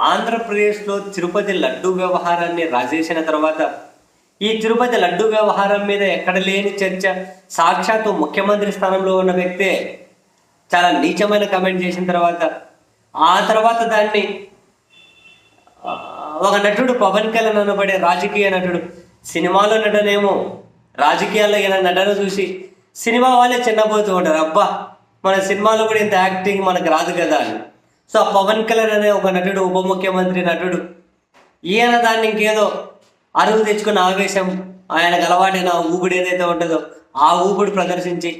ఆంధ్రప్రదేశ్లో తిరుపతి లడ్డు వ్యవహారాన్ని రాజేసిన తర్వాత ఈ తిరుపతి లడ్డు వ్యవహారం మీద ఎక్కడ లేని చర్చ సాక్షాత్తు ముఖ్యమంత్రి స్థానంలో ఉన్న వ్యక్తే చాలా నీచమైన కమెంట్ చేసిన తర్వాత ఆ తర్వాత దాన్ని ఒక నటుడు పవన్ కళ్యాణ్ అనబడే రాజకీయ నటుడు సినిమాలో నటనేమో రాజకీయాల్లో ఈయన నటన చూసి సినిమా వాళ్ళే చిన్నపోతూ ఉంటారు. అబ్బా మన సినిమాలో కూడా ఇంత యాక్టింగ్ మనకు రాదు కదా అని. సో పవన్ కళ్యాణ్ అనే ఒక నటుడు ఉప ముఖ్యమంత్రి నటుడు ఈయన దాన్ని ఇంకేదో అరువు తెచ్చుకున్న ఆవేశం ఆయనకు అలవాటైన ఊపిడి ఏదైతే ఉంటుందో ఆ ఊపిడి ప్రదర్శించి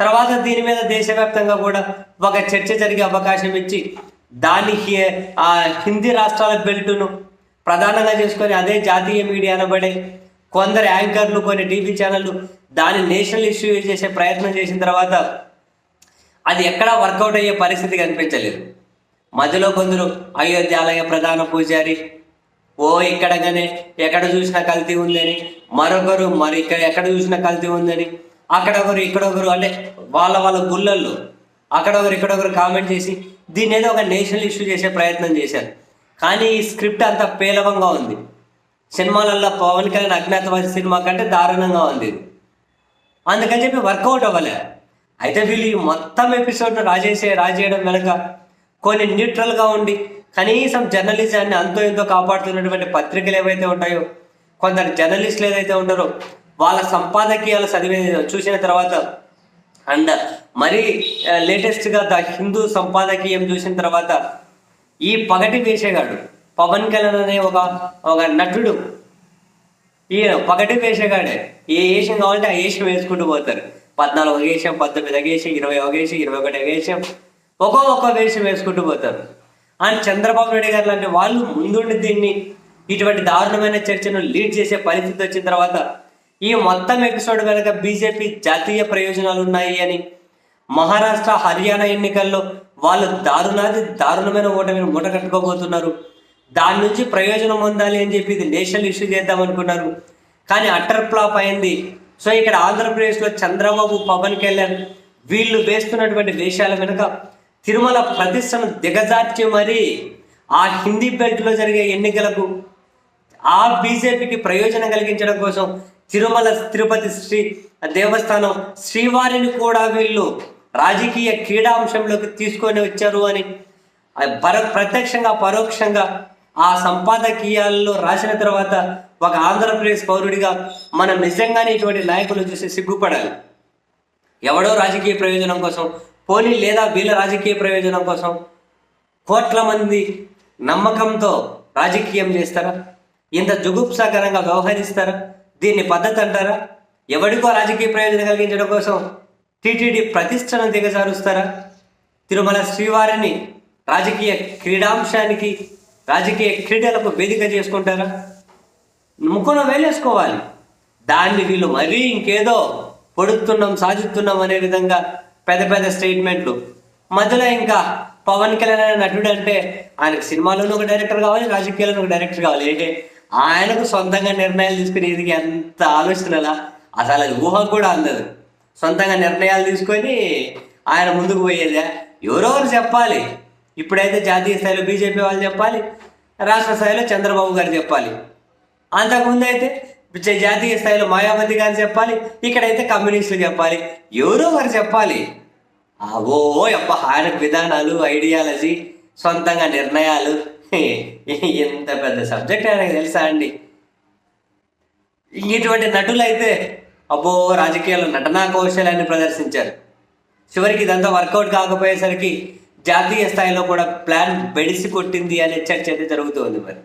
తర్వాత దీని మీద దేశవ్యాప్తంగా కూడా ఒక చర్చ జరిగే అవకాశం ఇచ్చి దాని ఆ హిందీ రాష్ట్రాల బెల్టును ప్రధానంగా చేసుకొని అదే జాతీయ మీడియా అనబడే కొందరు యాంకర్లు కొన్ని టీవీ ఛానళ్ళు దాన్ని నేషనల్ ఇష్యూ చేసే ప్రయత్నం చేసిన తర్వాత అది ఎక్కడా వర్కౌట్ అయ్యే పరిస్థితి కనిపించలేదు. మధ్యలో కొందరు అయోధ్యాలయ ప్రధాన పూజారి ఓ ఇక్కడగానే ఎక్కడ చూసినా కల్తీ ఉందని మరొకరు మరి ఇక్కడ ఎక్కడ చూసినా కల్తీ ఉందని అక్కడ ఒకరు ఇక్కడ ఒకరు అంటే వాళ్ళ వాళ్ళ గుళ్ళల్లో అక్కడ ఒకరు ఇక్కడ ఒకరు కామెంట్ చేసి దీని ఏదో ఒక నేషనల్ ఇష్యూ చేసే ప్రయత్నం చేశారు. కానీ ఈ స్క్రిప్ట్ అంత పేలవంగా ఉంది. సినిమాలలో పవన్ కళ్యాణ్ అజ్ఞాతవాసి సినిమా కంటే దారుణంగా ఉంది అందుకని చెప్పి వర్కౌట్ అవ్వలే. అయితే వీళ్ళు ఈ మొత్తం ఎపిసోడ్ రాజేసే రాజేయడం వెనక కొన్ని న్యూట్రల్గా ఉండి కనీసం జర్నలిజాన్ని అంతో ఎంతో కాపాడుతున్నటువంటి పత్రికలు ఏవైతే ఉంటాయో కొందరు జర్నలిస్టులు ఏదైతే ఉంటారో వాళ్ళ సంపాదకీయాలు చదివే చూసిన తర్వాత అండ్ మరీ లేటెస్ట్గా ద హిందూ సంపాదకీయం చూసిన తర్వాత ఈ పగటి వేషగాడు పవన్ కళ్యాణ్ అనే ఒక ఒక నటుడు ఈయన పగటి వేషగాడే ఏ వేషం కావాలంటే ఆ వేషం వేసుకుంటూ పోతారు. పద్నాలుగు ఒక వేషం పద్దెనిమిది ఒక వేషం ఇరవై ఒక వేషం ఇరవై ఒకటి ఒక వేషం ఒక్కో ఒక్కో వేషం వేసుకుంటూ పోతారు. అండ్ చంద్రబాబు నాయుడు గారు లాంటి వాళ్ళు ముందుండి దీన్ని ఇటువంటి దారుణమైన చర్చను లీడ్ చేసే పరిస్థితి వచ్చిన తర్వాత ఈ మొత్తం ఎపిసోడ్ వెనుక బీజేపీ జాతీయ ప్రయోజనాలు ఉన్నాయి అని మహారాష్ట్ర హర్యానా ఎన్నికల్లో వాళ్ళు దారుణాది దారుణమైన ఓటమిని మూట కట్టుకోబోతున్నారు. దాని నుంచి ప్రయోజనం పొందాలి అని చెప్పి ఇది నేషనల్ ఇష్యూ చేద్దాం అనుకున్నారు. కానీ అట్టర్ ఫ్లాప్ అయింది. సో ఇక్కడ ఆంధ్రప్రదేశ్లో చంద్రబాబు పవన్ కళ్యాణ్ వీళ్ళు వేస్తున్నటువంటి వేషాల వెనుక తిరుమల ప్రతిష్టను దిగజార్చి మరీ ఆ హిందీ బెల్ట్లో జరిగే ఎన్నికలకు ఆ బీజేపీకి ప్రయోజనం కలిగించడం కోసం తిరుమల తిరుపతి శ్రీ దేవస్థానం శ్రీవారిని కూడా వీళ్ళు రాజకీయ క్రీడా అంశంలోకి తీసుకొని వచ్చారు అని పర ప్రత్యక్షంగా పరోక్షంగా ఆ సంపాదకీయాల్లో రాసిన తర్వాత ఒక ఆంధ్రప్రదేశ్ పౌరుడిగా మనం నిజంగానే ఇటువంటి నాయకులు చూసి సిగ్గుపడాలి. ఎవడో రాజకీయ ప్రయోజనం కోసం పోలి లేదా వీళ్ళ రాజకీయ ప్రయోజనం కోసం కోట్ల మంది నమ్మకంతో రాజకీయం చేస్తారా? ఇంత జుగుప్సాకరంగా వ్యవహరిస్తారా? దీన్ని పద్ధతి అంటారా? ఎవడికో రాజకీయ ప్రయోజనం కలిగించడం కోసం టీటీడీ ప్రతిష్టను దిగజారుస్తారా? తిరుమల శ్రీవారిని రాజకీయ క్రీడాంశానికి రాజకీయ క్రీడలకు వేదిక చేసుకుంటారా? ముక్కున వేలేసుకోవాలి. దాన్ని వీళ్ళు మరీ ఇంకేదో పొడుస్తున్నాం సాధిస్తున్నాం అనే విధంగా పెద్ద పెద్ద స్టేట్మెంట్లు. మధ్యలో ఇంకా పవన్ కళ్యాణ్ అనే నటుడు అంటే ఆయనకు సినిమాలోనూ ఒక డైరెక్టర్ కావాలి రాజకీయాలను ఒక డైరెక్టర్ కావాలి. ఏంటి? ఆయనకు సొంతంగా నిర్ణయాలు తీసుకుని ఇది ఎంత ఆలోచనలా? అసలు అది ఊహ కూడా అందదు. సొంతంగా నిర్ణయాలు తీసుకొని ఆయన ముందుకు పోయేదే. ఎవరో ఒకరు చెప్పాలి. ఇప్పుడైతే జాతీయ స్థాయిలో బీజేపీ వాళ్ళు చెప్పాలి రాష్ట్ర స్థాయిలో చంద్రబాబు గారు చెప్పాలి. అంతకుముందు అయితే జ- జాతీయ స్థాయిలో మాయావతి గారు చెప్పాలి ఇక్కడైతే కమ్యూనిస్టులు చెప్పాలి ఎవరో వారు చెప్పాలి. అవో అబ్బా ఆయన విధానాలు ఐడియాలజీ సొంతంగా నిర్ణయాలు. ఎంత పెద్ద సబ్జెక్ట్ ఆయనకు తెలుసా అండి? ఇటువంటి నటులు అయితే అబ్బో రాజకీయాల్లో నటనా కౌశల్యాన్ని ప్రదర్శించారు. చివరికి ఇదంతా వర్కౌట్ కాకపోయేసరికి జాతీయ స్థాయిలో కూడా ప్లాన్ బెడిసి కొట్టింది అనే చర్చ అయితే జరుగుతుంది మరి.